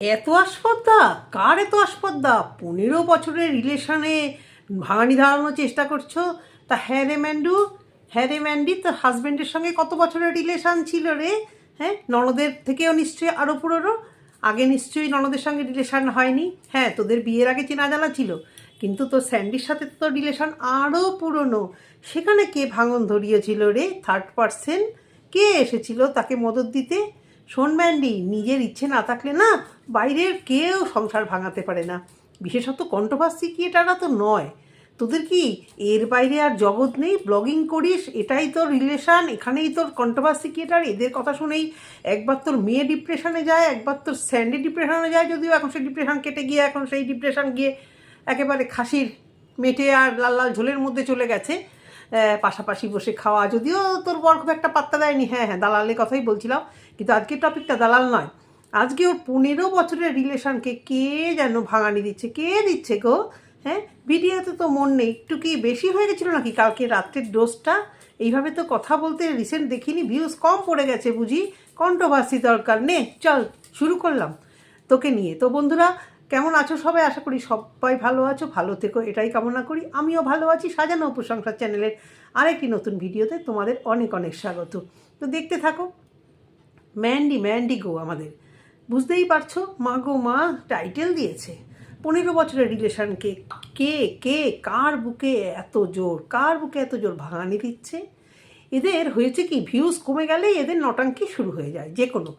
এত আসপদ্দা? কার এত আসপদ্দা? পনেরো বছরের রিলেশনে ভাঙানি ধারানোর চেষ্টা করছ? তা হ্যাঁ রে ম্যান্ডু হ্যাঁ রে ম্যান্ডি, তোর হাজব্যান্ডের সঙ্গে কত বছরের রিলেশান ছিল রে? হ্যাঁ ননদের থেকেও নিশ্চয়ই আরও পুরনো? আগে নিশ্চয়ই ননদের সঙ্গে রিলেশান হয়নি? হ্যাঁ তোদের বিয়ের আগে চেনা জানা ছিল, কিন্তু তোর স্যান্ডির সাথে তো তোর রিলেশন আরও পুরনো। সেখানে কে ভাঙন ধরিয়েছিল রে? থার্ড পার্সন কে এসেছিল তাকে মদত দিতে? শোন ম্যান্ডি, নিজের ইচ্ছে না থাকলে না বাইরের কেউ সংসার ভাঙাতে পারে না। বিশেষত কণ্ঠভাষী কি তো নয়। তোদের কি এর বাইরে আর জগৎ নেই? ব্লগিং করিস, এটাই তোর রিলেশান এখানেই তোর কণ্ঠভাষী ক্রিয়েটার এদের কথা শুনেই একবার তোর মেয়ে ডিপ্রেশনে যায়, একবার তোর স্যান্ডে ডিপ্রেশনে যায়, যদিও এখন সেই ডিপ্রেশন কেটে গিয়ে, এখন সেই ডিপ্রেশন গিয়ে একেবারে খাসির মেটে আর লাল লাল ঝোলের মধ্যে চলে গেছে। পাশাপাশি বসে খাওয়া, যদিও তোর বর খুব একটা পাত্তা দেয়নি। হ্যাঁ হ্যাঁ দালালের কথাই বলছিলাম। কিন্তু আজকের টপিকটা দালাল নয়। আজকে ওর পনেরো বছরের রিলেশনকে কে যেন ভাঙানি দিচ্ছে? কে দিচ্ছে গো? হ্যাঁ? ভিডিওতে তো মন নেই। একটু কি বেশি হয়ে গেছিল নাকি? কালকে রাত্রের ডোজটা এইভাবে তো কথা বলতে রিসেন্ট দেখিনি। ভিউজ কম পড়ে গেছে বুঝি। কন্ট্রোভার্সি দরকার। নে, চল, শুরু করলাম তোকে নিয়ে। তো বন্ধুরা, কেমন আছো সবাই? আশা করি সবাই ভালো আছো, ভালো থেকো। এটাই কামনা করি। আমিও ভালো আছি। সাজানো উপসংসার চ্যানেলের আরেকটি নতুন ভিডিওতে তোমাদের অনেক অনেক স্বাগত। তো দেখতে থাকো। ম্যান্ডি ম্যান্ডি গো আমাদের। বুঝতেই পারছ? মা গো মা টাইটেল দিয়েছে। পনেরো বছরের রিলেশনকে কে কে কার বুকে এত জোর, কার বুকে এত জোর ভাঙানি দিচ্ছে? এদের হয়েছে কি ভিউজ কমে গেলেই এদের নটাঙ্কি শুরু হয়ে যায়, যে কোনো।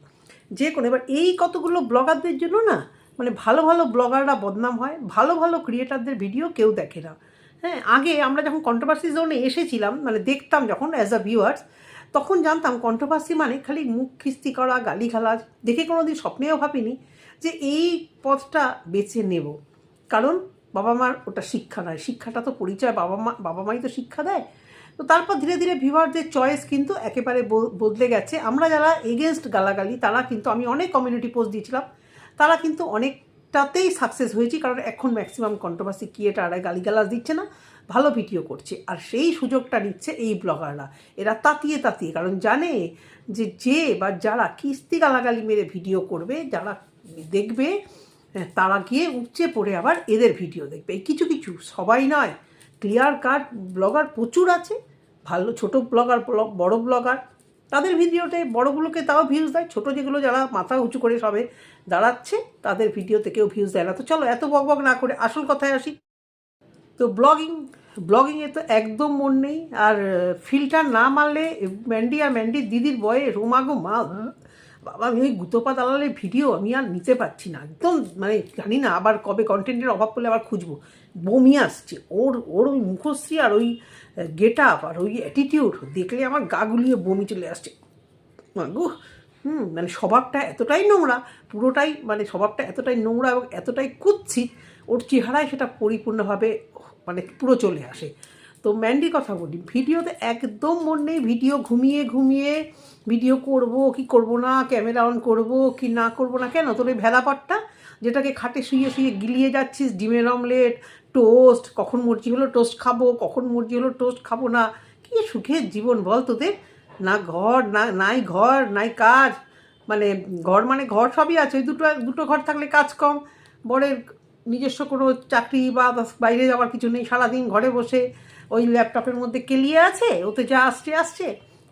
যে কোনো। এবার এই কতগুলো ব্লগারদের জন্য না মানে ভালো ভালো ব্লগাররা বদনাম হয়, ভালো ভালো ক্রিয়েটারদের ভিডিও কেউ দেখে না। হ্যাঁ আগে আমরা যখন কন্ট্রোভার্সি জোনে এসেছিলাম মানে দেখতাম যখন অ্যাজ আ ভিউয়ার্স তখন জানতাম কন্ট্রোভার্সি মানে খালি মুখ খিস্তি করা, গালিগালাজ। দেখে কোনো দিন স্বপ্নেও ভাবিনি যে এই পথটা বেছে নেব। কারণ বাবা মার ওটা শিক্ষা নয়। শিক্ষাটা তো পরিচয়, বাবা মা, বাবা মাই তো শিক্ষা দেয়। তো তারপর ধীরে ধীরে ভিভারদের চয়েস কিন্তু একেবারে বদলে গেছে। আমরা যারা এগেনস্ট গালাগালি, তারা কিন্তু, আমি অনেক কমিউনিটি পোস্ট দিয়েছিলাম, তারা কিন্তু অনেকটাতেই সাকসেস হয়েছি। কারণ এখন ম্যাক্সিমাম কন্ট্রোভার্সি ক্রিয়েটাররা গালিগালাজ দিচ্ছে না। ভালো ভিডিও করছে। আর সেই সুযোগটা নিচ্ছে এই ব্লগাররা। এরা তাতিয়ে তাতিয়ে কারণ জানে যে যে বা যারা কিস্তি গালাগালি মেরে ভিডিও করবে যারা দেখবে হ্যাঁ, তারা গিয়ে উপচে পড়ে আবার এদের ভিডিও দেখবে। কিছু কিছু সবাই নয় ক্লিয়ার কাট ব্লগার প্রচুর আছে ভালো ছোট ব্লগার বড় ব্লগার। তাদের ভিডিওতে বড়গুলোকে তাও ভিউজ দেয় ছোটো যেগুলো যারা মাথা উঁচু করে সবে দাঁড়াচ্ছে তাদের ভিডিওতে কেউ ভিউজ দেয় না। তো চলো এত বক বক না করে আসল কথায় আসি। তো ব্লগিং ব্লগিংয়ে তো একদম মন নেই। আর ফিল্টার না মারলে ম্যান্ডি আর ম্যান্ডির দিদির বয়ে রোমাগো মা বাবা, আমি ওই গুতপা দালালের ভিডিও আমি আর নিতে পারছি না। একদম মানে জানি না আবার কবে কন্টেন্টের অভাব পড়লে আবার খুঁজবো। বমি আসছে। ওর ওর ওই মুখশ্রী আর ওই গেট আপ আর ওই অ্যাটিটিউড দেখলে আমার গা গুলিয়ে বমি চলে আসছে। গো, হুম মানে স্বভাবটা এতটাই নোংরা, পুরোটাই মানে স্বভাবটা এতটাই নোংরা এবং এতটাই কুৎসিত, ওর চেহারায় সেটা পরিপূর্ণভাবে মানে পুরো চলে আসে। তো ম্যান্ডি কথা বলি, ভিডিওতে একদম মন নেই, ভিডিও ঘুমিয়ে ঘুমিয়ে ভিডিও করব, কি করব না, ক্যামেরা অন করব, কি না করব না, কেন? তোর ওই ভেলাপাটটা যেটাকে খাটে শুয়ে শুয়ে গিলিয়ে যাচ্ছিস, ডিমের অমলেট, টোস্ট, কখন মর্জি হলো টোস্ট খাব, কখন মর্জি হলো টোস্ট খাব না, কি সুখের জীবন বল তোদের? না ঘর, না, নাই ঘর, নাই কাজ মানে ঘর মানে ঘর সবই আছে, ওই দুটো দুটো ঘর থাকলে কাজ কম, বরের নিজস্ব কোনো চাকরি বা বাইরে যাওয়ার কিছু নেই, সারাদিন ঘরে বসে ওই ল্যাপটপের মধ্যে কেলিয়ে আছে, ওতে যা আসছে আসছে।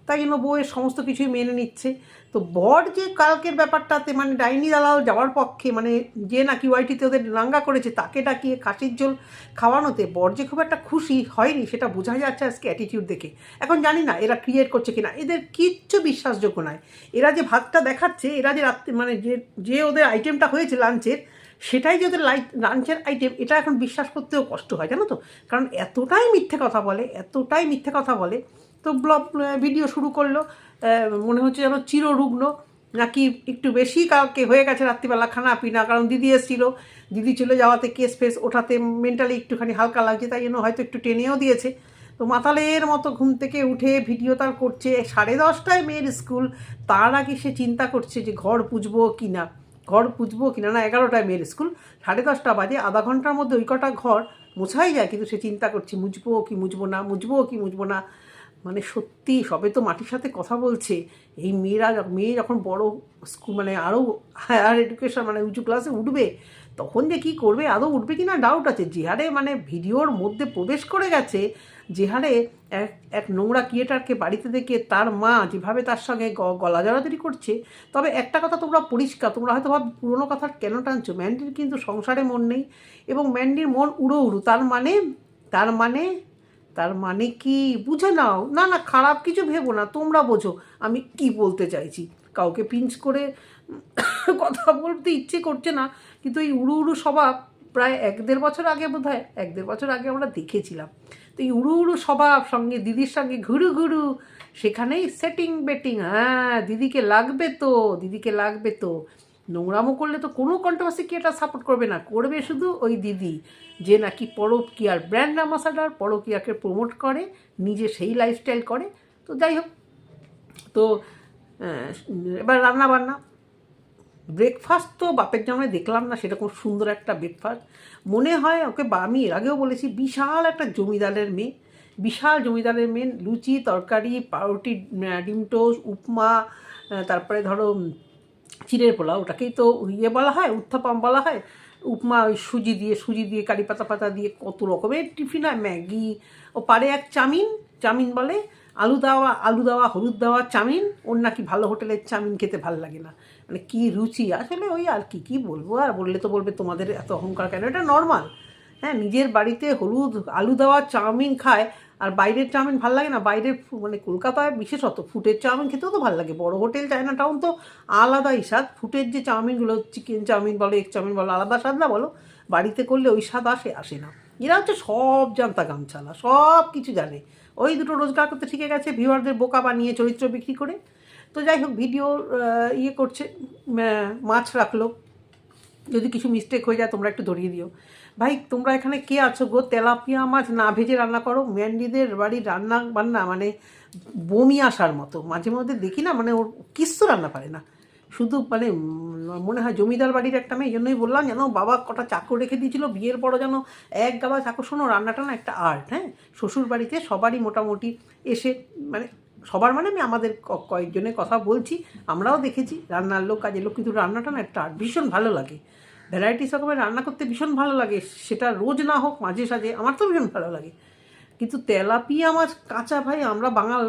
তাই জন্য বউয়ের সমস্ত কিছুই মেনে নিচ্ছে। তো বর যে কালকের ব্যাপারটাতে মানে ডাইনি দালাল যাওয়ার পক্ষে মানে যে নাকি ওয়াইটিতে ওদের নাঙ্গা করেছে, তাকে ডাকিয়ে খাসির ঝোল খাওয়ানোতে বর যে খুব একটা খুশি হয়নি, সেটা বোঝা যাচ্ছে আজকে অ্যাটিটিউড দেখে। এখন জানি না এরা ক্রিয়েট করছে কিনা, এদের কিচ্ছু বিশ্বাসযোগ্য নয়। এরা যে ভাতটা দেখাচ্ছে, এরা যে রাত্রে মানে যে যে ওদের আইটেমটা হয়েছে লাঞ্চের সেটাই যদি লাইট লাঞ্চের আইটেম এটা এখন বিশ্বাস করতেও কষ্ট হয়, জানো তো? কারণ এতটাই মিথ্যে কথা বলে, এতটাই মিথ্যে কথা বলে, তো ব্লগ ভিডিও শুরু করল মনে হচ্ছে যেন চিররুগ্ন, নাকি একটু বেশি কাউকে হয়ে গেছে রাত্রিবেলা খানা পিনা, কারণ দিদি এসেছিল। দিদি চলে যাওয়াতে কেস ফেস ওঠাতে মেন্টালি একটুখানি হালকা লাগছে, তাই জন্য হয়তো একটু টেনেও দিয়েছে। তো মাতালের মতো ঘুম থেকে উঠে ভিডিও তার করছে, সাড়ে দশটায় মেয়ের স্কুল তার আগে সে চিন্তা করছে যে ঘর পুজবো কি না ঘর পুজবো কিনা না, এগারোটায় মেয়ের স্কুল, সাড়ে দশটা বাজে, আধা ঘণ্টার মধ্যে ওই কটা ঘর মোছাই যায়, কিন্তু সে চিন্তা করছে মুজবো কি মুজবো না মুজবো কি মুজবো না? মানে সত্যি সবে তো মাটির সাথে কথা বলছে, এই মেয়েরা মেয়ে যখন বড় স্কুল মানে আরও হায়ার এডুকেশন মানে উঁচু ক্লাসে উঠবে তখন যে কী করবে, আদৌ উঠবে কি না ডাউট আছে। যে হারে মানে ভিডিওর মধ্যে প্রবেশ করে গেছে যে হারে এক এক নোংরা ক্রিয়েটারকে বাড়িতে দেখে তার মা যেভাবে তার সঙ্গে গলা জড়াজড়ি করছে, তবে একটা কথা তোমরা পরিষ্কার, তোমরা হয়তো ভাব পুরোনো কথা কেন টানছো? ম্যান্ডির কিন্তু সংসারে মন নেই এবং ম্যান্ডির মন উড়ো উড়ু, তার মানে তার মানে তার মানে কি? বুঝে নাও। না না, খারাপ কিছু ভেবো না, তোমরা বোঝো, আমি কি বলতে চাইছি? কাউকে পিঞ্চ করে কথা বলতে ইচ্ছে করছে না, কিন্তু এই উড়ু উড়ু স্বভাব প্রায় এক দেড় বছর আগে বোধ হয় এক দেড় বছর আগে আমরা দেখেছিলাম। তো এই উড়ু উড়ু স্বভাব সঙ্গে, দিদির সঙ্গে ঘুরু ঘুরু, সেখানেই সেটিং বেটিং হ্যাঁ দিদিকে লাগবে তো, দিদিকে লাগবে তো। নোংরামো করলে তো কোনো কন্ট্রোভার্সি এটা সাপোর্ট করবে না, করবে শুধু ওই দিদি, যে নাকি পরকিয়ার ব্র্যান্ড অ্যাম্বাসাডার পরকিয়াকে প্রমোট করে, নিজে সেই লাইফস্টাইল করে। তো যাই হোক, তো এবার রান্না বান্না ব্রেকফাস্ট তো বাপের জামাই দেখলাম না সেরকম সুন্দর একটা ব্রেকফাস্ট মনে হয় ওকে আমি এর আগেও বলেছি, বিশাল একটা জমিদারের মেয়ে। বিশাল জমিদারের মেয়ে, লুচি, তরকারি, পাউরুটি ডিম টোস্ট, উপমা তারপরে ধরো চিড়ের পোলাও, ওটাকেই তো ইয়ে বলা হয়, উত্থাপাম বলা হয়। উপমা ওই সুজি দিয়ে সুজি দিয়ে, কারি পাতা পাতা দিয়ে কত রকমের টিফিন হয়, ম্যাগি, ও পারে এক চামিন চামিন বলে। আলু দেওয়া আলু দেওয়া, হলুদ দেওয়া চামিন ওর নাকি ভালো হোটেলের চামিন খেতে ভালো লাগে না। মানে কি রুচি, আসলে ওই আর কি কি বলব আর? বললে তো বলবে তোমাদের এত অহংকার কেন? এটা নর্মাল হ্যাঁ নিজের বাড়িতে হলুদ, আলু দেওয়া, চাউমিন খায়, আর বাইরের চাউমিন ভালো লাগে না? বাইরের মানে কলকাতায় বিশেষত ফুটের চাউমিন খেতেও তো ভালো লাগে। বড় হোটেল চায়না টাউন তো আলাদাই স্বাদ। ফুটের যে চাউমিনগুলো, চিকেন চাউমিন বলো, এগ চাউমিন বলো, আলাদা স্বাদ না বলো, বাড়িতে করলে ওই স্বাদ আসে আসে না। এরা হচ্ছে সব জানতা গামছালা, সব কিছু জানে। ওই দুটো রোজগার করতে শিখে গেছে ভিউয়ারদের বোকা বানিয়ে চরিত্র বিক্রি করে। তো যাই হোক ভিডিও ইয়ে করছে মাছ রাখল। যদি কিছু মিস্টেক হয়ে যায়, তোমরা একটু ধরিয়ে দিও। ভাই, তোমরা এখানে কে আছো গো? তেলাপিয়া মাছ না ভেজে রান্না করো? ম্যান্ডিদের বাড়ির রান্না বান্না মানে বমি আসার মতো। মাঝে মধ্যে দেখি না মানে ওর কিচ্ছু রান্না পারে না। শুধু মানে মনে হয় জমিদার বাড়ির একটা মেয়ে, এই জন্যই বললাম যেন বাবা কটা চাকর রেখে দিয়েছিল, বিয়ের পরও যেন এক গাবা চাকর। শোনো, রান্নাটা না একটা আর্ট হ্যাঁ? শ্বশুর বাড়িতে সবারই মোটামুটি এসে মানে সবার মানে আমি আমাদের কয়েকজনের কথা বলছি, আমরাও দেখেছি, রান্নার লোক, কাজের লোক, কিন্তু রান্নাটা না একটা আর্ট, ভীষণ ভালো লাগে। ভ্যারাইটিস রকমের রান্না করতে ভীষণ ভালো লাগে, সেটা রোজ না হোক, মাঝে সাঝে আমার তো ভীষণ ভালো লাগে। কিন্তু তেলাপিয়া মাছ কাঁচা ভাই, আমরা বাঙাল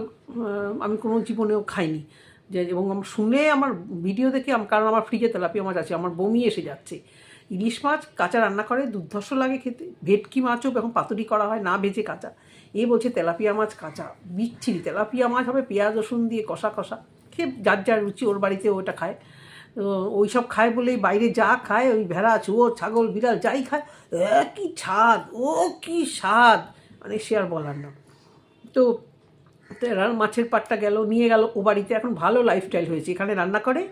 আমি কোনো জীবনেও খাইনি। যে এবং আমার শুনে আমার ভিডিও দেখে কারণ আমার ফ্রিজে তেলাপিয়া মাছ আছে, আমার বমি এসে যাচ্ছে। ইলিশ মাছ কাঁচা রান্না করে, দুর্ধর্ষ লাগে খেতে। ভেটকি মাছও এখন পাতুরি করা হয়, না ভেজে কাঁচা। এ বলছে তেলাপিয়া মাছ কাঁচা, বিচ্ছিরি। তেলাপিয়া মাছ হবে পেঁয়াজ, রসুন দিয়ে কষা কষা। খেয়ে যার যার রুচি, ওর বাড়িতে ওটা খায়। তো ওই সব খায় বলেই বাইরে যা খায়, ওই ভেড়া চুয়োর ছাগল, বিড়াল, যাই খায় কি স্বাদ, ও কি স্বাদ! মানে সে আর বলার না। তো তো মাছের পাটটা গেল, নিয়ে গেল ও বাড়িতে। এখন ভালো লাইফস্টাইল হয়েছে। এখানে রান্না করে,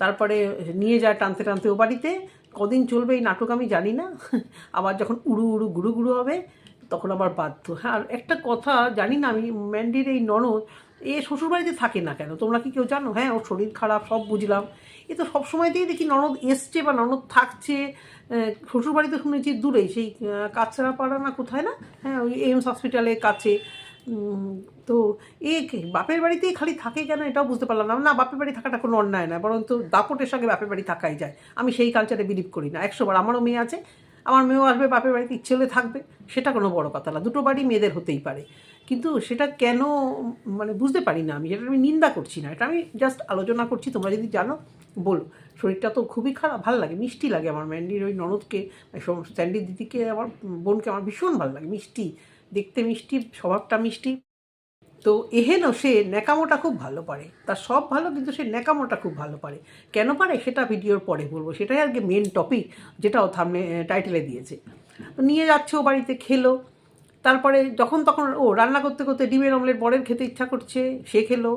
তারপরে নিয়ে যায় টানতে টানতে ও বাড়িতে। কদিন চলবে এই নাটক আমি জানি না। আবার যখন উড়ু উড়ু গুড়ু গুড়ু হবে, তখন আবার বাধ্য। হ্যাঁ আর একটা কথা জানি না, আমি ম্যান্ডির এই ননদ, এ শ্বশুরবাড়িতে থাকে না কেন? তোমরা কি কেউ জানো? হ্যাঁ ওর শরীর খারাপ, সব বুঝলাম। এ তো সবসময়তেই দেখি ননদ এসছে বা ননদ থাকছে। শ্বশুরবাড়িতে শুনেছি দূরেই, সেই কাছড়াপাড়া না কোথায় না? হ্যাঁ ওই এইমস হসপিটালের কাছে। তো এ বাপের বাড়িতেই খালি থাকে কেন এটাও বুঝতে পারলাম না। না, বাপের বাড়ি থাকাটা কোনো অন্যায় না বরং তো দাপটের সঙ্গে বাপের বাড়ি থাকাই যায়। আমি সেই কালচারে বিলিভ করি না। একশোবার আমারও মেয়ে আছে, আমার মেয়েও আসবে, বাপের বাড়িতে ইচ্ছে হলে থাকবে, সেটা কোনো বড় কথা না। দুটো বাড়ি মেয়েদের হতেই পারে। কিন্তু সেটা কেন মানে বুঝতে পারি না আমি এটা আমি নিন্দা করছি না। এটা আমি জাস্ট আলোচনা করছি, তোমরা যদি জানো, বলো। শরীরটা তো খুবই খারাপ, ভালো লাগে, মিষ্টি লাগে আমার ম্যান্ডির ওই ননদকে স্যান্ডির দিদিকে, আমার বোনকে আমার ভীষণ ভালো লাগে, মিষ্টি। দেখতে মিষ্টি, স্বভাবটা মিষ্টি। তো এহেন সে ন্যাকামোটা খুব ভালো পারে। তার সব ভালো, কিন্তু সে ন্যাকামোটা খুব ভালো পারে। কেন পারে সেটা ভিডিওর পরে বলব। সেটাই আর কি মেন টপিক যেটা ও থামনে টাইটেলে দিয়েছে। তো নিয়ে যাচ্ছে ও বাড়িতে, খেলো। তারপরে যখন তখন ও রান্না করতে করতে ডিমের অমলেট বরের খেতে ইচ্ছা করছে, সে খেলো।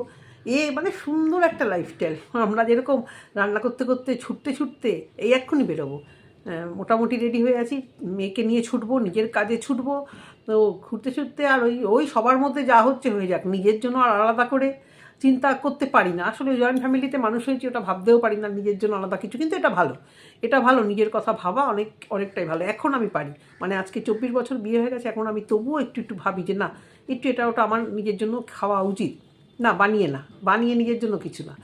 এ মানে সুন্দর একটা লাইফস্টাইল আমরা যেরকম রান্না করতে করতে ছুটতে ছুটতে, এই এক্ষুনি বেরোবো। মোটামুটি রেডি হয়ে আছি। মেয়েকে নিয়ে ছুটবো, নিজের কাজে ছুটবো। তো ঘুরতে ছুটতে আর ওই ওই সবার মধ্যে যা হচ্ছে হয়ে যাক। নিজের জন্য আর আলাদা করে চিন্তা করতে পারি না। আসলে জয়েন্ট ফ্যামিলিতে মানুষ হয়েছে ওটা ভাবতেও পারি না, নিজের জন্য আলাদা কিছু। কিন্তু এটা ভালো। এটা ভালো, নিজের কথা ভাবা অনেক, অনেকটাই ভালো। এখন আমি পারি। মানে আজকে চব্বিশ বছর বিয়ে হয়ে গেছে, এখন আমি তবুও একটু একটু ভাবি যে না, একটু এটা ওটা আমার নিজের জন্য খাওয়া উচিত। না, বানিয়ে না। বানিয়ে নিজের জন্য কিছু না।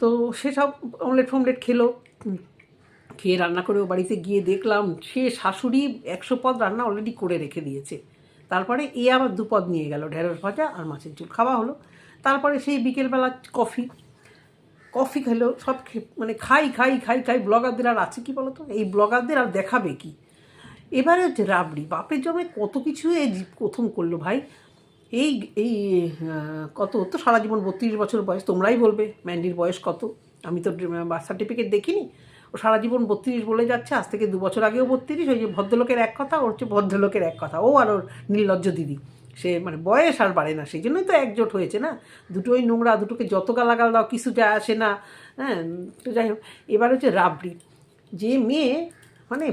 তো সেসব অমলেট ফমলেট খেলো। খেয়ে রান্না করে ও বাড়িতে গিয়ে দেখলাম সে শাশুড়ি একশো পদ রান্না অলরেডি করে রেখে দিয়েছে। তারপরে এ আবার দু পদ নিয়ে গেল, ঢেঁড়স ভাজা আর মাছের ঝোল। খাওয়া হলো। তারপরে সেই বিকেলবেলা কফি। কফি খেলো, সব খে- মানে খাই খাই খাই খাই। ব্লগারদের আর আছে কি বলতো? এই ব্লগারদের আর দেখাবে কি? এবারে হচ্ছে রাবড়ি। বাপের জমে কত কিছু এ জি- প্রথম করল ভাই। এই এই কত? তো সারা জীবন বত্রিশ বছর বয়স। তোমরাই বলবে, ম্যান্ডির বয়স কত? আমি তো বার্থ সার্টিফিকেট দেখিনি। ও সারা জীবন বত্রিশ বলে যাচ্ছে, আজ থেকে দু বছর আগেও বত্রিশ, ওই যে ভদ্রলোকের এক কথা, ওর হচ্ছে ভদ্রলোকের এক কথা। ও আর ওর নির্লজ্জ দিদি। সে মানে বয়স আর বাড়ে না, সেই জন্যই তো একজোট হয়েছে না। দুটোই নোংরা, দুটোকে যত গালাগাল দাও, কিছু যায় আসে না। হ্যাঁ তো যাই হোক, এবার হচ্ছে রাবড়ি। যে মেয়ে মানে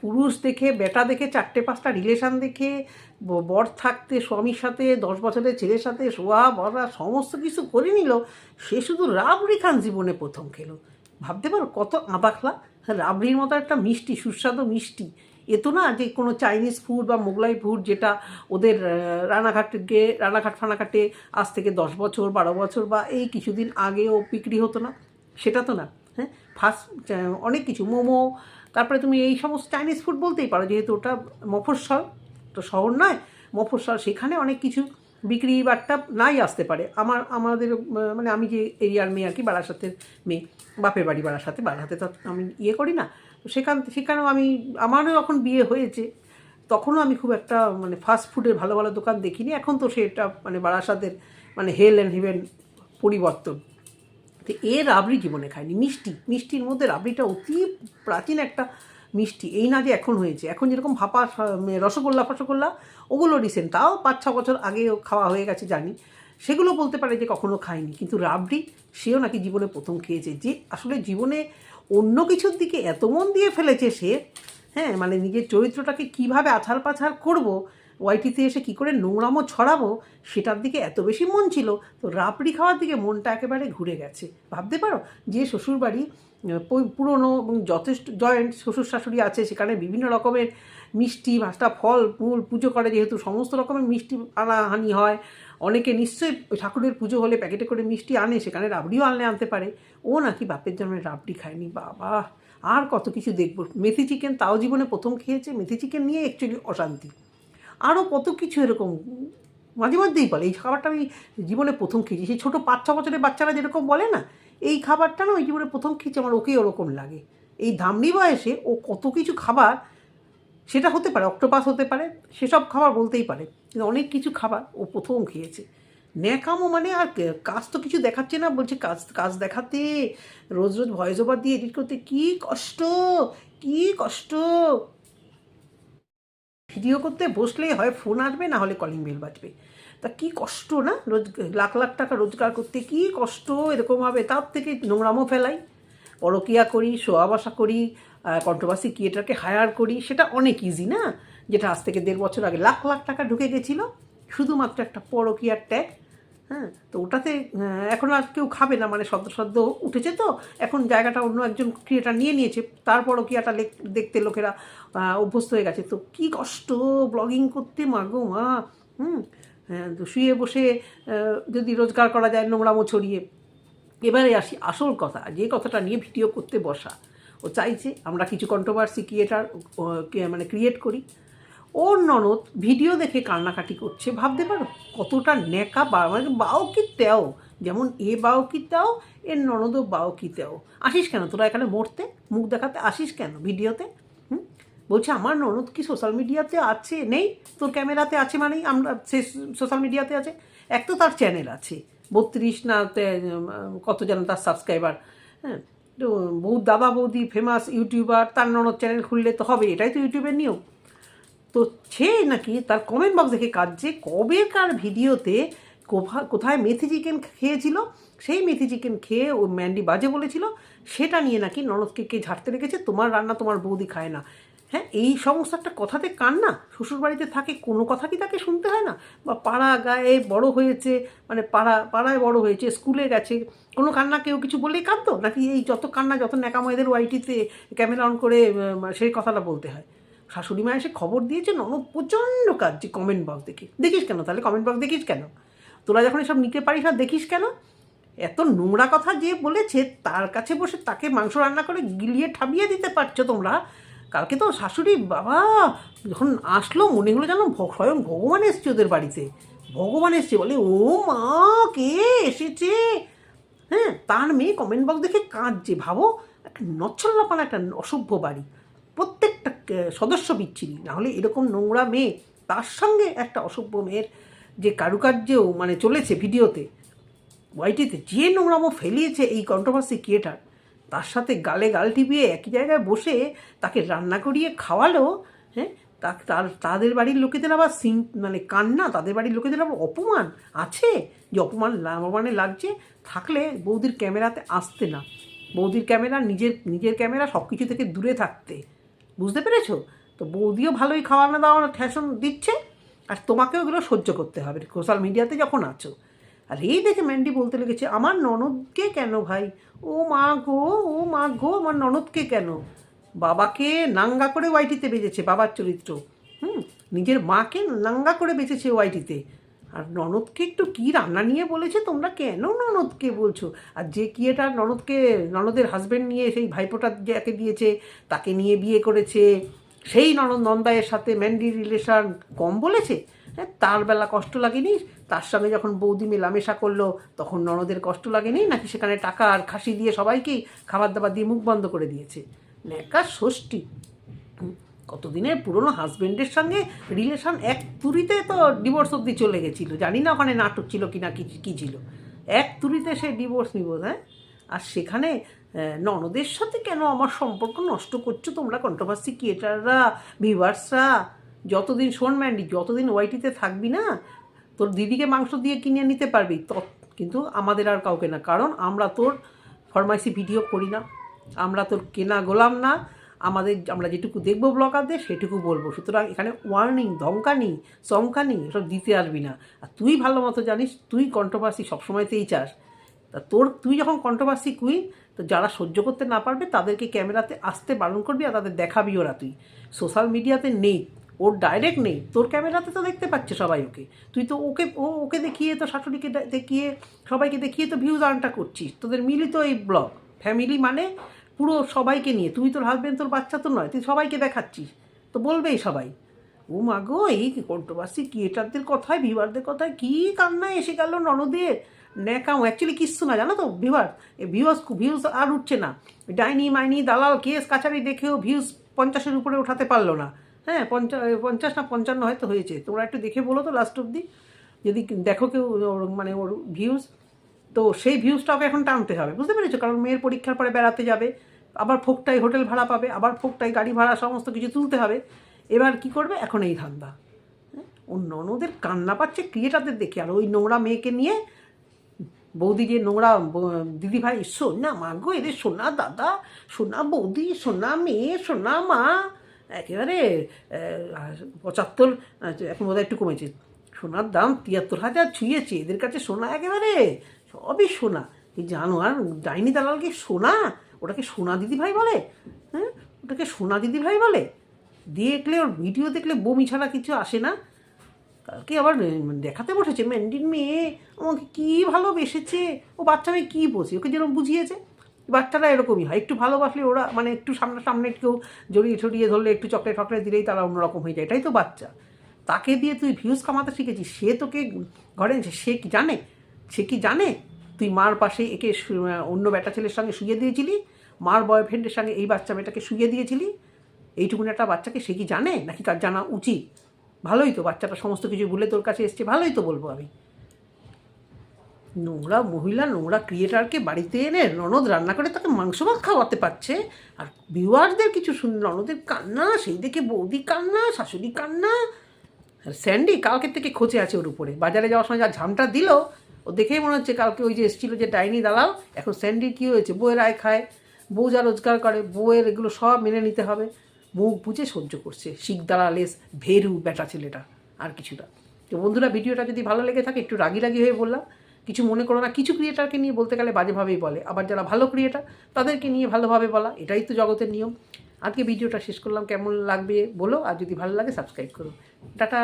পুরুষ দেখে, বেটা দেখে, চারটে পাঁচটা রিলেশান দেখে বর থাকতে, স্বামীর সাথে, দশ বছরের ছেলের সাথে, শোয়া বরা সমস্ত কিছু করে নিল, সে শুধু রাবড়ি খান জীবনে প্রথম খেলো। ভাবতে পারো কত আঁদাখলা রাবড়ির মতো একটা মিষ্টি সুস্বাদু মিষ্টি। এ তো না যে কোনো চাইনিজ ফুড বা মোগলাই ফুড যেটা ওদের আহ, রানাঘাটে ফানাঘাটে আজ থেকে দশ বছর বারো বছর বা এই কিছুদিন আগেও বিক্রি হতো না। সেটা তো না হ্যাঁ? ফাস্ট অনেক কিছু মোমো তারপরে তুমি এই সমস্ত চাইনিজ ফুড বলতেই পারো যেহেতু ওটা মফস্বল। তো শহর নয় মফস্বল সেখানে অনেক কিছু। বিক্রি বাট্টা নাই আসতে পারে। আমার, আমাদের মানে আমি যে এরিয়ার মেয়ে আর কি, বারাসাতের মেয়ে, বাপের বাড়ি বারাসাতে বারাসাতে তো আমি ইয়ে করি না। তো সেখান, সেখানেও আমি, আমারও যখন বিয়ে হয়েছে, তখনও আমি খুব একটা মানে ফাস্ট ফুডের ভালো ভালো দোকান দেখিনি। এখন তো সেটা মানে বারাসাতের মানে হেল অ্যান্ড হেভেন পরিবর্তন। তো এ রাবড়ি জীবনে খায়নি মিষ্টি, মিষ্টির মধ্যে রাবড়িটা অতি প্রাচীন একটা মিষ্টি, এই না যে এখন হয়েছে। এখন যেরকম ভাপা রসগোল্লা, ফসগোল্লা, ওগুলো রিসেন্ট তাও পাঁচ, ছ বছর আগেও খাওয়া হয়ে গেছে, জানি। সেগুলো বলতে পারে যে কখনো খায়নি, কিন্তু রাবড়ি, সেও নাকি জীবনে প্রথম খেয়েছে। যে আসলে জীবনে অন্য কিছুর দিকে এত মন দিয়ে ফেলেছে সে হ্যাঁ মানে নিজের চরিত্রটাকে কীভাবে আছাড় পাছাড় করব, ওয়াইটিতে এসে কি করে নোংরামো ছড়াবো, সেটার দিকে এত বেশি মন ছিল, তো রাবড়ি খাওয়ার দিকে মনটা একেবারে ঘুরে গেছে। ভাবতে পারো, যে শ্বশুরবাড়ি পুরনো এবং যথেষ্ট জয়েন্ট শ্বশুর শাশুড়ি আছে, সেখানে বিভিন্ন রকমের মিষ্টি ভাষা ফল মূল পুজো করে, যেহেতু সমস্ত রকমের মিষ্টি আনাহানি হয়, অনেকে নিশ্চয়ই ঠাকুরের পুজো হলে প্যাকেটে করে মিষ্টি আনে, সেখানে রাবড়িও আনলে আনতে পারে। ও নাকি বাপের জন্মে রাবড়ি খায়নি, বাবা! আর কত কিছু দেখব। মেথি চিকেন তাও জীবনে প্রথম খেয়েছে, মেথি চিকেন নিয়ে অ্যাকচুয়ালি অশান্তি। আরও কত কিছু এরকম, মাঝে মধ্যেই বলে, এই খাবারটা আমি জীবনে প্রথম খেয়েছি। সেই ছোটো পাঁচ, ছ বছরের বাচ্চারা যেরকম বলে না এই খাবারটা না ওই জীবনে প্রথম খেয়েছি, আমার ওকেই ওরকম লাগে। এই ধামনি বয়সে ও কত কিছু খাবার, সেটা হতে পারে, অক্টোপাস হতে পারে, সেসব খাবার বলতেই পারে, কিন্তু অনেক কিছু খাবার ও প্রথম খেয়েছে। ন্যাকামো মানে আর কাজ তো কিছু দেখাচ্ছে না, বলছে কাজ কাজ দেখাতে, রোজ রোজ ভয়েস ওভার দিয়ে এডিট করতে, কী কষ্ট কী কষ্ট। ভিডিও করতে বসলেই হয়, ফোন আসবে, না হলে কলিং বেল বাজবে। তা কি কষ্ট না? রোজ লাখ লাখ টাকা রোজগার করতে কি কষ্ট? এরকমভাবে তার থেকে নোংরামও ফেলাই। পরকিয়া করি শোয়া বাসা করি কন্ট্রোভার্সি ক্রিয়েটারকে হায়ার করি, সেটা অনেক ইজি না? যেটা আজ থেকে দেড় বছর আগে লাখ লাখ টাকা ঢুকে গেছিল, শুধুমাত্র একটা পরকিয়ার ট্যাগ হ্যাঁ? তো ওটাতে এখন আর কেউ খাবে না মানে সদ্য সদ্য উঠেছে তো, এখন জায়গাটা অন্য একজন ক্রিয়েটার নিয়ে নিয়েছে তারপরও কি একটা দেখতে লোকেরা অভ্যস্ত হয়ে গেছে। তো কি কষ্ট ব্লগিং করতে মাগো মা, হুম? শুয়ে বসে যদি রোজগার করা যায়, নোংরামো ছড়িয়ে। এবারে আসি আসল কথা, যে কথাটা নিয়ে ভিডিও করতে বসা। ও চাইছে আমরা কিছু কন্ট্রোভার্সি ক্রিয়েটার মানে ক্রিয়েট করি। ওর ননদ ভিডিও দেখে কান্নাকাটি করছে, ভাবতে পারো কতটা ন্যাকা বা মানে বাও কি তেও, যেমন এ বাও কি তেও, এর ননদও বাও কি তেও। আসিস কেন? তোরা এখানে মরতে, মুখ দেখাতে আসিস কেন ভিডিওতে? বলছে, আমার ননদ কি সোশ্যাল মিডিয়াতে আছে? নেই, তোর ক্যামেরাতে আছে মানেই আমরা সে সোশ্যাল মিডিয়াতে আছে। এক তো তার চ্যানেল আছে, বত্রিশ না কত যেন তার সাবস্ক্রাইবার হ্যাঁ বউ দাদা বৌদি ফেমাস ইউটিউবার তার ননদ চ্যানেল খুললে তো হবে, এটাই তো ইউটিউবের নিয়ম। তো সে নাকি তার কমেন্ট বক্স দেখে কাটছে কবেকার ভিডিওতে কোথায় মেথি চিকেন খেয়েছিল, সেই মেথি চিকেন খেয়ে ও ম্যান্ডি বাজে বলেছিল, সেটা নিয়ে নাকি ননদকে কে ঝাড়তে রেখেছে? তোমার রান্না তোমার বৌদি খায় না। হ্যাঁ এই সমস্ত একটা কথাতে কান না। শ্বশুরবাড়িতে থাকে, কোনো কথা কি তাকে শুনতে হয় না? বা পাড়া গায়ে বড় হয়েছে মানে পাড়া, পাড়ায় বড় হয়েছে, স্কুলে গেছে, কোনো কান্না কেউ কিছু বলেই কাঁদতো? নাকি এই যত কান্না, যত ন্যাকামো এদের ওয়াইটিতে ক্যামেরা অন করে সেই কথাটা বলতে হয়? শাশুড়ি মা এসে খবর দিয়েছে ননদ প্রচণ্ড কাজ যে কমেন্ট বক্স দেখি। দেখিস কেন? তাহলে কমেন্ট বক্স দেখিস কেন? তোরা যখন এসব নিতে পারিস আর দেখিস কেন? এত নোংরা কথা যে বলেছে, তার কাছে বসে তাকে মাংস রান্না করে গিলিয়ে ঠাবিয়ে দিতে পারছ তোমরা? কালকে তো শাশুড়ি বাবা, যখন আসলো মনে হলো যেন স্বয়ং ভগবান এসছে ওদের বাড়িতে। ভগবান এসছে বলে, ও মা, কে এসেছে? হ্যাঁ তার মেয়ে কমেন্ট বক্স দেখে কাঁদছে। ভাবো একটা নচ্ছল্লাপানা একটা অসভ্য বাড়ি। প্রত্যেকটা সদস্য বিচ্ছিরি। নাহলে এরকম নোংরা মেয়ে, তার সঙ্গে একটা অসভ্য মেয়ের যে কারুকার্যেও মানে চলেছে ভিডিওতে, ওয়াইটিতে, যে নোংরামো ফেলিয়েছে এই কন্ট্রোভার্সি ক্রিয়েটার তার সাথে গালে গাল টিপিয়ে একই জায়গায় বসে তাকে রান্না করিয়ে খাওয়ালো হ্যাঁ? তা- তার, তাদের বাড়ির লোকেদের আবার সিং মানে কান্না, তাদের বাড়ির লোকেদের আবার অপমান আছে যে অপমান অপমানে লাগছে, থাকলে বৌদির ক্যামেরাতে আসতে না। বৌদির ক্যামেরা নিজের নিজের ক্যামেরা সব কিছু থেকে দূরে থাকতে। বুঝতে পেরেছ? তো বৌদিও ভালোই খাওয়ানো দাওয়ানো ফ্যাশন দিচ্ছে, আর তোমাকেও এগুলো সহ্য করতে হবে। সোশ্যাল মিডিয়াতে যখন আছো আর, এই দেখে ম্যান্ডি বলতে লেগেছে, আমার ননদকে কেন ভাই? ও মা গো, ও মা গো, আমার ননদকে কেন? বাবাকে নাঙ্গা করে ওয়াইটিতে বেজেছে বাবার চরিত্র। হুম, নিজের মাকে নাঙ্গা করে বেঁচেছে ওয়াইটিতে। আর ননদকে একটু কী রান্না নিয়ে বলেছে তোমরা কেন ননদকে বলছো? আর যে কি এটা ননদকে, ননদের হাজব্যান্ড নিয়ে সেই ভাইপোটা যাকে দিয়েছে, তাকে নিয়ে বিয়ে করেছে, সেই ননদ নন্দায়ের সাথে ম্যান্ডির রিলেশন কম বলেছে? হ্যাঁ তার বেলা কষ্ট লাগেনি? তার সঙ্গে যখন বৌদি মেলামেশা করল, তখন ননদের কষ্ট লাগেনি? নাকি সেখানে টাকা আর খাসি দিয়ে সবাইকেই খাবার দাবার দিয়ে মুখ বন্ধ করে দিয়েছে? ন্যাকা ষষ্ঠী। কতদিনের পুরনো হাজবেন্ডের সঙ্গে রিলেশন? এক তুরিতে তো ডিভোর্স অবধি চলে গেছিল। জানি না ওখানে নাটক ছিল কি না, কি ছিল। এক তুরিতে সে ডিভোর্স নিব হ্যাঁ? আর সেখানে ননদের সাথে কেন আমার সম্পর্ক নষ্ট করছ তোমরা? কন্ট্রোভার্সি ক্রিয়েটাররা ভিউয়ার্সরা যতদিন শোন ম্যান্ডি, যতদিন ওয়াইটিতে থাকবি না, তোর দিদিকে মাংস দিয়ে কিনে নিতে পারবি তত কিন্তু আমাদের আর কাউকে না। কারণ আমরা তোর ফরমাইসি ভিডিও করি না। আমরা তোর কেনা গোলাম না। আমাদের, আমরা যেটুকু দেখব ব্লগারদের, সেটুকু বলব। সুতরাং এখানে ওয়ার্নিং ধমকানি, চমকানি, এসব দিতে আসবি না। আর তুই ভালো মতো জানিস, তুই কন্ট্রোভার্সি সবসময়তেই চাস। তা তোর, তুই যখন কন্ট্রোভার্সি কুইন তো যারা সহ্য করতে না পারবে, তাদেরকে ক্যামেরাতে আসতে বারণ করবি আর তাদের দেখাবি ওরা তুই। সোশ্যাল মিডিয়াতে নেই। ওর ডাইরেক্ট নেই। তোর ক্যামেরাতে তো দেখতে পাচ্ছে সবাই ওকে। তুই তো ওকে, ও ওকে দেখিয়ে তো শাশুড়িকে দেখিয়ে, সবাইকে দেখিয়ে তো ভিউজ আর্নটা করছিস। তোদের মিলিত এই ব্লগ ফ্যামিলি মানে পুরো সবাইকে নিয়ে। তুই তোর হাজবেন্ড তোর বাচ্চা তো নয়। তুই সবাইকে দেখাচ্ছিস। তো বলবেই সবাই। ও মা গো, এই কন্ট্রোভার্সি ক্রিয়েটারদের কথায় ভিউয়ারদের কথায় কী কান্না এসে গেল ননদের? ন্যাকাম অ্যাকচুয়ালি কিচ্ছু না, জানো তো ভিউয়ার ভিউয়ার্স ভিউজ আর উঠছে না। ডাইনি মাইনি দালাল, কেস কাছারি দেখেও ভিউজ পঞ্চাশের উপরে ওঠাতে পারল না। হ্যাঁ পঞ্চাশ পঞ্চাশ না পঞ্চান্ন হয়তো হয়েছে। তোমরা একটু দেখে বলো তো লাস্ট অব্দি যদি দেখো কেউ মানে ওর ভিউজ তো সেই ভিউজটাকে এখন টানতে হবে। বুঝতে পেরেছ? কারণ মেয়ের পরীক্ষার পরে বেড়াতে যাবে, আবার ফোকটাই হোটেল ভাড়া পাবে, আবার ফোকটাই গাড়ি ভাড়া, সমস্ত কিছু তুলতে হবে। এবার কি করবে? এখন এই ধান্দা। হ্যাঁ? ও ননদের কান্না পাচ্ছে ক্রিয়েটারদের দেখে। আর ওই নোংরা মেয়েকে নিয়ে বৌদি যে নোংরা দিদি ভাই সোনা মা গো, এদের সোনা দাদা, সোনা বৌদি, সোনা মেয়ে, সোনা মা একেবারে পঁচাত্তর এখন বোধহয় একটু কমেছে। সোনার দাম তিয়াত্তর হাজার ছুঁয়েছে, এদের কাছে সোনা একেবারে, সবই সোনা। এই জানো আর ডাইনি দালালকে সোনা? ওটাকে সোনা দিদি ভাই বলে? হ্যাঁ? ওটাকে সোনা দিদি ভাই বলে? দেখলে ওর ভিডিও দেখলে বমি ছাড়া কিছু আসে না। কালকে আবার দেখাতে বসেছে, ম্যান্ডির মেয়ে। আমাকে কী ভালোবেসেছে? ও বাচ্চা মেয়ে কী বোঝে ওকে যেরকম বুঝিয়েছে। বাচ্চারা এরকমই হয়। একটু ভালোবাসলে ওরা মানে একটু সামনে সামনে কেউ জড়িয়ে ছড়িয়ে ধরলে, একটু চকলেট ফকলেট দিলেই তারা অন্যরকম হয়ে যায়। এটাই তো বাচ্চা। তাকে দিয়ে তুই ভিউজ কামাতে শিখেছিস? সে তোকে ঘরে সে কি জানে? সে কি জানে? তুই মার পাশে একে অন্য বেটা ছেলের সঙ্গে শুয়ে দিয়েছিলি? মার বয়ফ্রেন্ডের সঙ্গে এই বাচ্চা মেয়েটাকে শুয়ে দিয়েছিলি? এইটুকুন একটা বাচ্চাকে সে কি জানে? নাকি তার জানা উচিত? ভালোই তো, বাচ্চাটা সমস্ত কিছু ভুলে তোর কাছে এসছে, ভালোই তো বলব আমি। নোংরা মহিলা, নোংরা ক্রিয়েটারকে বাড়িতে এনে ননদ রান্না করে তাকে মাংস ভাত খাওয়াতে পারছে। আর ভিউয়ারদের কিছু শুন, ননদের কান্না, সেই দেখে বৌদি কান্না, শাশুড়ি কান্না। আর স্যান্ডি কালকে থেকে খোঁচে আছে ওর উপরে। বাজারে যাওয়ার সময় যা ঝামটা দিল, ও দেখেই মনে হচ্ছে কালকে ওই যে এসেছিল যে ডাইনি দালাল, এখন স্যান্ডির কী হয়েছে? বউয়ের আয় খায়, বউ যা রোজগার করে, বউয়ের এগুলো সব মেনে নিতে হবে। মুখ বুঝে সহ্য করছে। শিখ দালালেস ভেরু বেটা ছেলেটা, আর কিছুটা। তো বন্ধুরা, ভিডিওটা যদি ভালো লেগে থাকে, একটু রাগি রাগি হয়ে বললাম। কিছু মনে করো না, কিছু ক্রিয়েটারকে নিয়ে বলতে গেলে বাজেভাবেই বলে। আবার যারা ভালো ক্রিয়েটার তাদেরকে নিয়ে ভালোভাবে বলা। এটাই তো জগতের নিয়ম। আজকে ভিডিওটা শেষ করলাম। কেমন লাগবে বলো? আর যদি ভালো লাগে সাবস্ক্রাইব করো। টাটা!